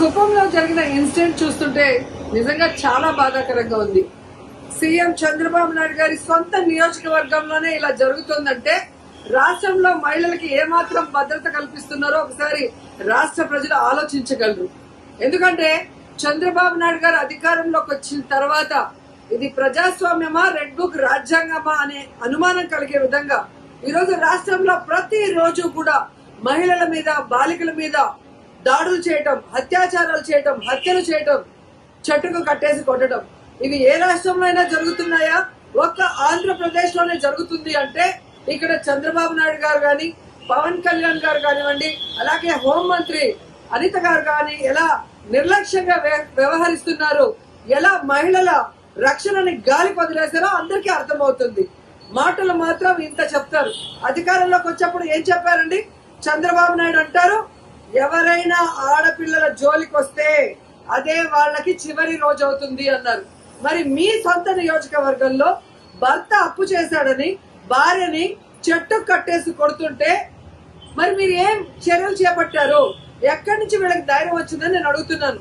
కుప్పంలో జరిగిన ఇన్సిడెంట్ చూస్తుంటే నిజంగా చాలా బాధాకరంగా ఉంది. సీఎం చంద్రబాబు నాయుడు గారి సొంత నియోజకవర్గంలోనే ఇలా జరుగుతుందంటే రాష్ట్రంలో మహిళలకి ఏమాత్రం భద్రత కల్పిస్తున్నారో ఒకసారి రాష్ట్ర ప్రజలు ఆలోచించగలరు. ఎందుకంటే చంద్రబాబు నాయుడు గారు అధికారంలోకి వచ్చిన తర్వాత ఇది ప్రజాస్వామ్యమా రెడ్ బుక్ రాజ్యాంగమా అనే అనుమానం కలిగే విధంగా ఈరోజు రాష్ట్రంలో ప్రతి రోజు కూడా మహిళల మీద బాలికల మీద దాడులు చేయటం అత్యాచారాలు చేయటం హత్యలు చేయటం చెట్టుకు కట్టేసి కొట్టడం. ఇవి ఏ రాష్ట్రంలో అయినా జరుగుతున్నాయా? ఒక్క ఆంధ్రప్రదేశ్లోనే జరుగుతుంది అంటే ఇక్కడ చంద్రబాబు నాయుడు గారు కానీ పవన్ కళ్యాణ్ గారు కానివ్వండి అలాగే హోంమంత్రి అనిత గారు కానీ ఎలా నిర్లక్ష్యంగా వ్యవహరిస్తున్నారు? ఎలా మహిళల రక్షణని గాలి పదిలేసారో అందరికీ అర్థమవుతుంది. మాటలు మాత్రం ఇంత చెప్తారు. అధికారంలోకి వచ్చేప్పుడు ఏం చెప్పారండి? చంద్రబాబు నాయుడు అంటారు ఎవరైనా ఆడపిల్లల జోలికి వస్తే అదే వాళ్ళకి చివరి రోజు అవుతుంది అన్నారు. మరి మీ సొంత నియోజకవర్గంలో భర్త అప్పు చేశాడని భార్యని చెట్టు కట్టేసి కొడుతుంటే మరి మీరు ఏం చర్యలు చేపట్టారు? ఎక్కడి నుంచి వీళ్ళకి ధైర్యం వచ్చిందని నేను అడుగుతున్నాను.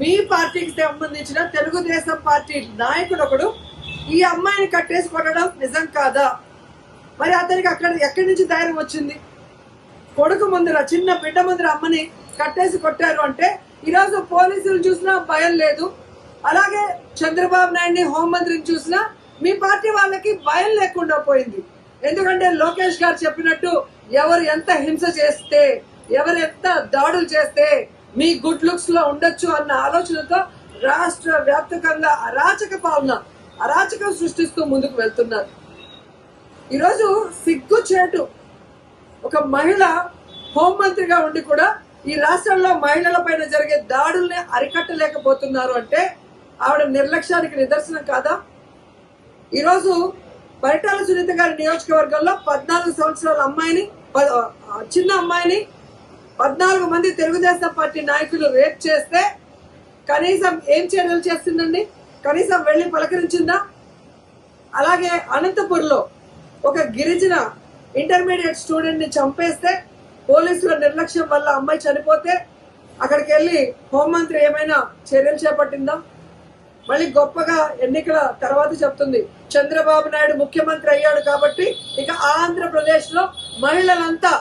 మీ పార్టీకి సంబంధించిన తెలుగుదేశం పార్టీ నాయకుడు ఒకడు ఈ అమ్మాయిని కట్టేసి కొట్టడం నిజం కాదా? మరి అతనికి అక్కడ ఎక్కడి నుంచి ధైర్యం వచ్చింది? కొడుకు ముందర చిన్న బిడ్డ ముందర అమ్మని కట్టేసి కొట్టారు అంటే ఈరోజు పోలీసులు చూసినా భయం లేదు. అలాగే చంద్రబాబు నాయుడిని హోంమంత్రిని చూసినా మీ పార్టీ వాళ్ళకి భయం లేకుండా పోయింది. ఎందుకంటే లోకేష్ గారు చెప్పినట్టు ఎవరు ఎంత హింస చేస్తే ఎవరు ఎంత దాడులు చేస్తే మీ గుడ్ లుక్స్లో ఉండొచ్చు అన్న ఆలోచనతో రాష్ట్ర వ్యాప్తంగా అరాచక పాలన అరాచకం సృష్టిస్తూ ముందుకు వెళ్తున్నారు. ఈరోజు సిగ్గు చేటు ఒక మహిళ హోంమంత్రిగా ఉండి కూడా ఈ రాష్ట్రంలో మహిళల పైన జరిగే దాడుల్ని అరికట్టలేకపోతున్నారు అంటే ఆవిడ నిర్లక్ష్యానికి నిదర్శనం కాదా? ఈరోజు పరిటాల సునీత గారి నియోజకవర్గంలో పద్నాలుగు సంవత్సరాల అమ్మాయిని చిన్న అమ్మాయిని పద్నాలుగు మంది తెలుగుదేశం పార్టీ నాయకులు రేప్ చేస్తే కనీసం ఏం చర్యలు చేస్తుందండి? కనీసం వెళ్ళి పలకరించిందా? అలాగే అనంతపూర్లో ఒక గిరిజన ఇంటర్మీడియట్ స్టూడెంట్ని చంపేస్తే పోలీసుల నిర్లక్ష్యం వల్ల అమ్మాయి చనిపోతే అక్కడికి వెళ్ళి హోంమంత్రి ఏమైనా చర్యలు చేపట్టిందా? మళ్ళీ గొప్పగా ఎన్నికల తర్వాత చెప్తుంది. చంద్రబాబు నాయుడు ముఖ్యమంత్రి అయ్యాడు కాబట్టి ఇక ఆంధ్రప్రదేశ్లో మహిళలంతా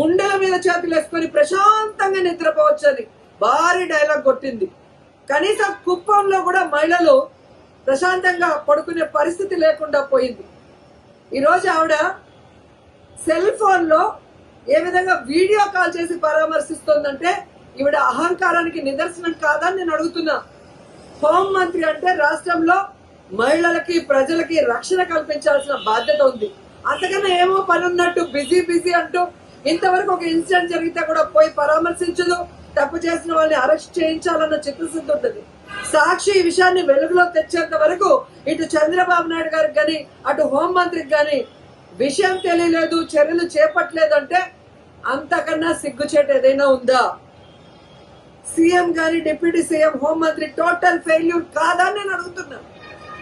గుండెల మీద చేతులు వేసుకొని ప్రశాంతంగా నిద్రపోవచ్చని భారీ డైలాగ్ కొట్టింది. కనీసం కుప్పంలో కూడా మహిళలు ప్రశాంతంగా పడుకునే పరిస్థితి లేకుండా పోయింది. ఈరోజు ఆవిడ సెల్ ఫోన్లో ఏ విధంగా వీడియో కాల్ చేసి పరామర్శిస్తోందంటే ఈవిడ అహంకారానికి నిదర్శనం కాదని నేను అడుగుతున్నా. హోం మంత్రి అంటే రాష్ట్రంలో మహిళలకి ప్రజలకి రక్షణ కల్పించాల్సిన బాధ్యత ఉంది. అంతకన్నా ఏమో పని ఉన్నట్టు బిజీ బిజీ అంటూ ఇంతవరకు ఒక ఇన్సిడెంట్ జరిగితే కూడా పోయి పరామర్శించదు తప్పు చేసిన వాళ్ళని అరెస్ట్ చేయించాలన్న చిత్తశుద్ధి ఉంటుంది. సాక్షి ఈ విషయాన్ని వెలుగులో తెచ్చేంత వరకు ఇటు చంద్రబాబు నాయుడు గారికి కానీ అటు హోంమంత్రికి కానీ విషయం తెలియలేదు చర్యలు చేపట్టలేదంటే అంతకన్నా సిగ్గుచేట ఏదైనా ఉందా? సీఎం గాని డిప్యూటీ సీఎం హోంమంత్రి టోటల్ ఫెయిల్యూర్ కాదా అని నేను అడుగుతున్నాను